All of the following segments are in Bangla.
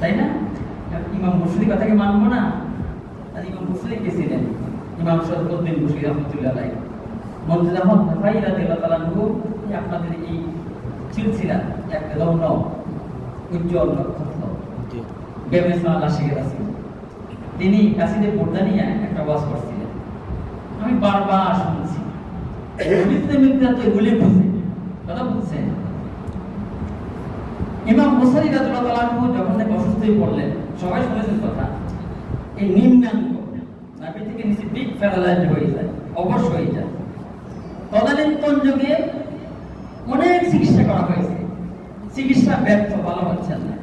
তাই না? ইমাম মুসলিম কথাকে মানবো না? আর ইমাম ছিলেন ইমাম রহমতুল্লাহ আলাই আহমদ ভাই এই আপনাদের এই সিলসিলা রৌন উজ্জ্বল নক্ষত্র বেমেসমাল আশিকের আছে তিনি কাশিদের পর্দা নিয়ে একটা ওয়াজ করছিলেন। আমি বারবার শুনছি। মিথ্যে মিথ্যে তো এগুলি বুঝে। কথা বুঝছেন মুসারি রাদিয়াল্লাহু যখন থেকে অসুস্থ হয়ে পড়লেন, সবাই শুনেছেন কথা। এই নিম্নাঙ্গ নাভি থেকে নিচে বিগ প্যারালাইজ হয়ে যায়, অবশ হয়ে যায়। তদানীন্তন যুগে অনেক চিকিৎসা করা হয়েছে। চিকিৎসা ব্যর্থ, ভালো হচ্ছে না।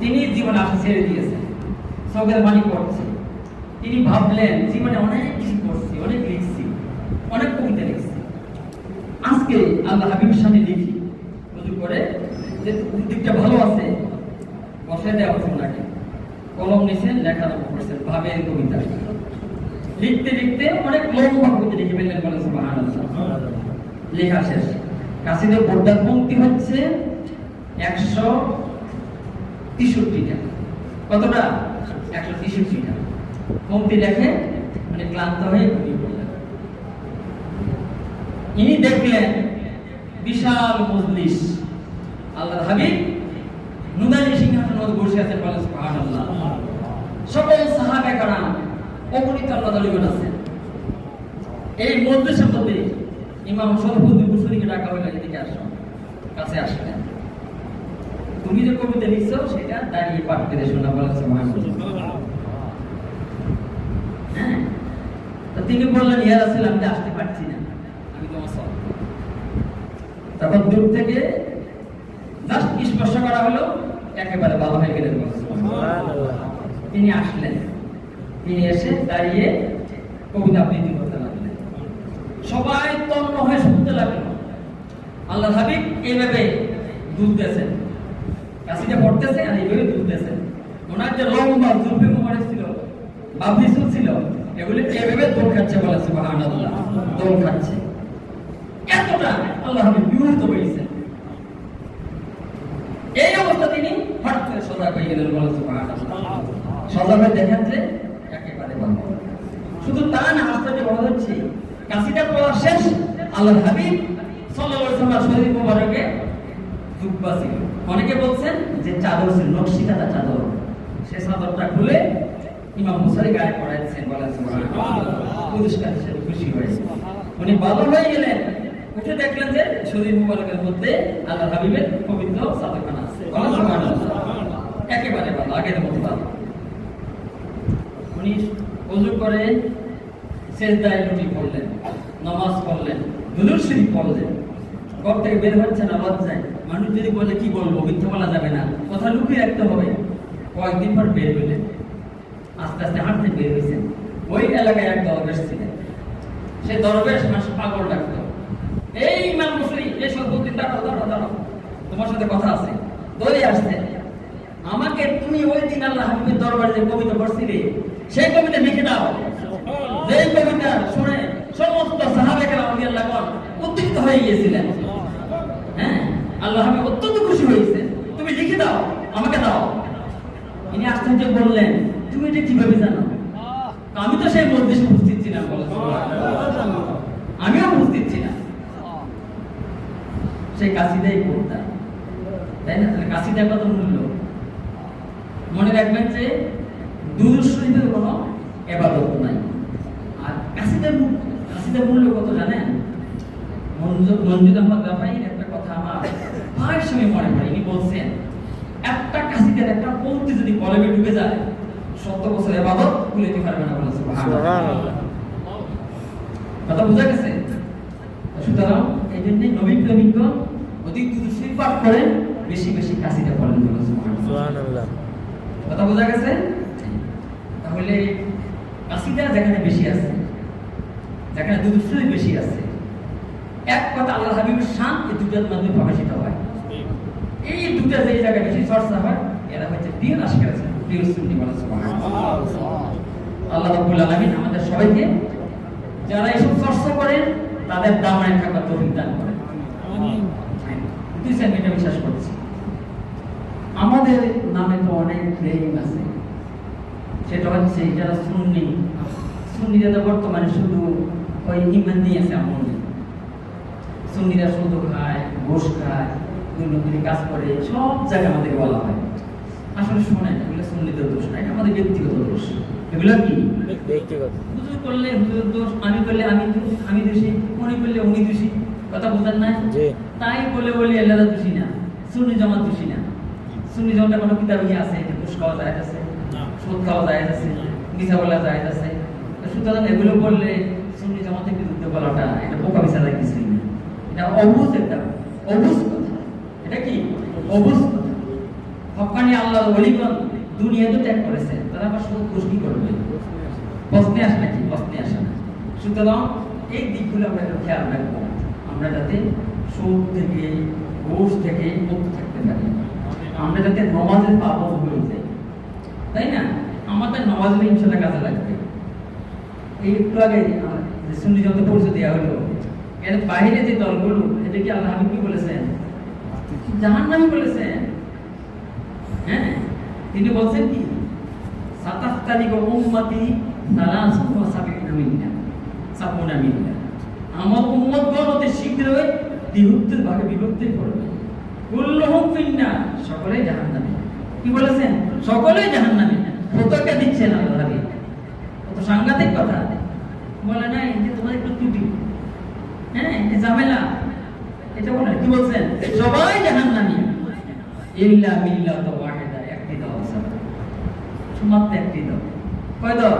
তিনি জীবন আশা ছেড়ে দিয়েছেন, চোখের পানি পড়ছে। তিনি ভাবলেন, জীবনে অনেক কিছু করছি, অনেক লিখছি, অনেক কবিতা লিখছি। আজকে আল্লাহ হাবিবের সামনে লিখি করে যে দিকটা ভালো আছে বসে দেওয়া হচ্ছে ওনাকে কলম নিছেন লেখা দেবো করছেন ভাবের কবিতা। লিখতে লিখতে অনেক লম্বা কবিতা লিখে ফেললেন বলে সুবহানাল্লাহ। লেখা শেষ। কাশিদের বোর্ডার পঙ্ক্তি হচ্ছে একশো তেষট্টিটা। কতটা? একশো তেষট্টিটা। পঙ্ক্তি লেখে মানে ক্লান্ত হয়ে ঘুমিয়ে পড়লেন। ইনি দেখলেন বিশাল মজলিস। আল্লাহ হাবিব নুদানি সিংহাসন বসে আছেন বলে সুবহানাল্লাহ। সকল সাহাবে কারাম অগণিত আল্লাহ দলিগণ আছেন। এই মধ্যে ইমাম শরফুদ্দিন বুসরিকে ডাকা হইল এদিকে আসো কাছে আসলেন। তুমি যে কবিতা লিখছো, সেটা দাঁড়িয়ে পাঠ করে শোনা বলে সুবহানাল্লাহ। হ্যাঁ? তিনি বললেন, ইয়া রাসূল আমি আসতে পারছি না। আমি তো অসল তখন দূর থেকে স্পর্শ করা হলো একেবারে ভালো হয়ে গেলেন তিনি আসলেন। তিনি এসে দাঁড়িয়ে কবিতা আবৃত্তি করতে লাগলেন। সবাই তন্ন হয়ে শুনতে লাগল। আল্লাহ হাবিব এইভাবে দুলতেছেন কাশিটা পড়তেছে আর এইভাবে দুলতেছেন ওনার যে লম্বা জুলফি মোবারক ছিল বাবরি চুল ছিল এগুলি এভাবে দোল খাচ্ছে বলে সুবহানাল্লাহ। দোল খাচ্ছে। এতটা আল্লাহ হাবিব বিরুদ্ধ হয়েছেন এই অবস্থা তিনি হঠাৎ করে সজাগ গেলেন বলে সুবহানাল্লাহ সজাগ দেখেন যে একেবারে ভালো শুধু তা না আশ্চর্য বলা হচ্ছে কাশিটা পড়া শেষ আল্লাহ হাবিব সাল্লাল্লাহু শরীর মোবারকে জুব্বা ছিল অনেকে বলছেন যে চাদর ছিল নকশিকাতা চাদর। সে চাদরটা খুলে ইমাম মুসারি গায়ে পড়াইছেন বলেন পুরস্কার হিসেবে খুশি হয়েছে উনি ভালো হয়ে গেলেন। উঠে দেখলেন যে শরীর মোবারকের মধ্যে আল্লাহ হাবিবের পবিত্র চাদরখানা আছে বলেন সুবহানাল্লাহ একেবারে ভালো আগের মতো উনি ওযু করে সেজদায় লুটি পড়লেন নামাজ পড়লেন দুলুর শরীফ পড়লেন। ঘর থেকে বের হচ্ছে না লজ্জায় মানুষ যদি বলে, কি বলব, মিথ্যা বলা যাবে না। কথা লুকিয়ে রাখতে হবে। কয়েকদিন পর বের হইলেন। আস্তে আস্তে হাঁটতে বের হয়েছেন ওই এলাকায় এক দরবেশ ছিলেন। সে দরবেশ মানুষ পাগল ডাকতো। এই ইমাম এই সর্বদিন দাঁড়াও দাঁড়াও দাঁড়াও। তোমার সাথে কথা আছে। দৌড়ে আসতেন। আমাকে তুমি ওই দিন আল্লাহ হাবিবের দরবারে যে কবিতা পড়ছিলে, সেই কবিতা লিখে দাও। যে কবিতা শুনে সমস্ত সাহাবে কেরাম আনহু উদ্দীপ্ত হয়ে গিয়েছিলেন। হ্যাঁ? আল্লাহ হাবিব অত্যন্ত খুশি হয়েছে। তুমি লিখে দাও, আমাকে দাও। ইনি আশ্চর্য বললেন, তুমি এটা কীভাবে জানো? আমি তো সেই মসজিদে উপস্থিত ছিলাম। আমিও উপস্থিত ছিলাম। সেই কাশিদাই পড়তাম তাই না? তাহলে কাশিদা কত মূল্য? মনে রাখবেন যে দুরুদ শরীফের কোনো এবাদত নাই। আর কাশিদার কাশিদার মূল্য কত জানেন? মঞ্জুর আহমদ ব্যাপারী একটা কথা আমার প্রায় সময় মনে পড়ে। ইনি বলছেন একটা কাশিদার একটা পৌঁতি যদি কলমে ঢুকে যায় সত্তর বছর এবাদত ভুলেতে পারবে না বলে সুবহানাল্লাহ। কথা বোঝা গেছে? সুতরাং এই জন্যই নবী প্রেমিকগণ অধিক দুরুদ পাঠ করেন বেশি বেশি কাশিদা পড়েন বলে সুবহানাল্লাহ। কথা বোঝা গেছে? তাহলে কাশিদা যেখানে বেশি আছে যেখানে দুরুদ বেশি আছে এক কথা আল্লাহ হাবিবের শান এই দুটার মাধ্যমে প্রকাশিত হয়। এই দুটা যে জায়গায় বেশি চর্চা হয় এরা হচ্ছে প্রিয় আশিকার আছে। আল্লাহ রাব্বুল আলামিন আমাদের সবাইকে যারা এসব চর্চা করেন তাদের দামায় থাকার তৌফিক দান করেন। দুই সেন্ট বিশ্বাস করছি। আমাদের নামে তো অনেক ক্লেম আছে। সেটা হচ্ছে যারা সুন্নি সুন্নিরা তো বর্তমানে শুধু ওই ইমান নিয়ে আছে আমল। নেই। সুন্নিরা শুধু খায় ঘোষ খায় দুর্নীতির কাজ করে সব জায়গায় আমাদের বলা হয়। আসলে শোনেন এগুলো সুন্নিদের দোষ না এটা আমাদের ব্যক্তিগত দোষ। এগুলো কি? ব্যক্তিগত। হুজুর করলে হুজুর দোষ আমি করলে আমি আমি দোষী উনি করলে উনি দোষী কথা বুঝেন না? তাই বলে বলি আল্লাহ দোষী না সুন্নি জমা দোষী না। সুন্নি জমাটা কোনো কিতাব ইয়ে আছে যে ঘুষ খাওয়া যায় আছে সুদ খাওয়া যায় আছে মিশা বলা যায় আছে। সুতরাং এগুলো বললে সুন্নি জমাতের বিরুদ্ধে বলাটা এটা বোকা বিচারা কিছুই না। এটা অবুজ একটা অবুজ কথা। এটা কি? অবুজ কথা। হকানি আল্লাহ অলিগণ দুনিয়া তো ত্যাগ করেছে তারা আবার সুদ ঘুষ কি করবে? প্রশ্নে আসে নাকি? প্রশ্নে আসে না। সুতরাং এই দিকগুলো আমরা একটু খেয়াল রাখব আমরা যাতে সুদ থেকে ঘুষ থেকে মুক্ত থাকতে পারি। আমরা যাতে নমাজের হয়ে যাই। তাই না? আমাদের ইনশাল্লাহ কাজে লাগবে। এই একটু আগে যত পরিচয় দেওয়া হলো, এর বাইরে যে দলগুলো, এটা কি আল্লাহ কি বলেছেন? জাহান বলেছেন। হ্যাঁ? তিনি বলছেন কি? সাতাশ তারিখ উম্মতি সালাসুন ওয়া সাবিউনা মিন্না আমার অতি শীঘ্রই বিভক্তের ভাগে বিভক্তি করবে কুল্লুহুম সাংঘাতিক কথা। বলে নাই যে তোমার একটু ত্রুটি। হ্যাঁ এই ঝামেলা। এটা বলে কি বলছেন? সবাই জাহান্নামী। ইল্লা মিল্লাত একটি দল মাত্র একটি দল। কয় দল?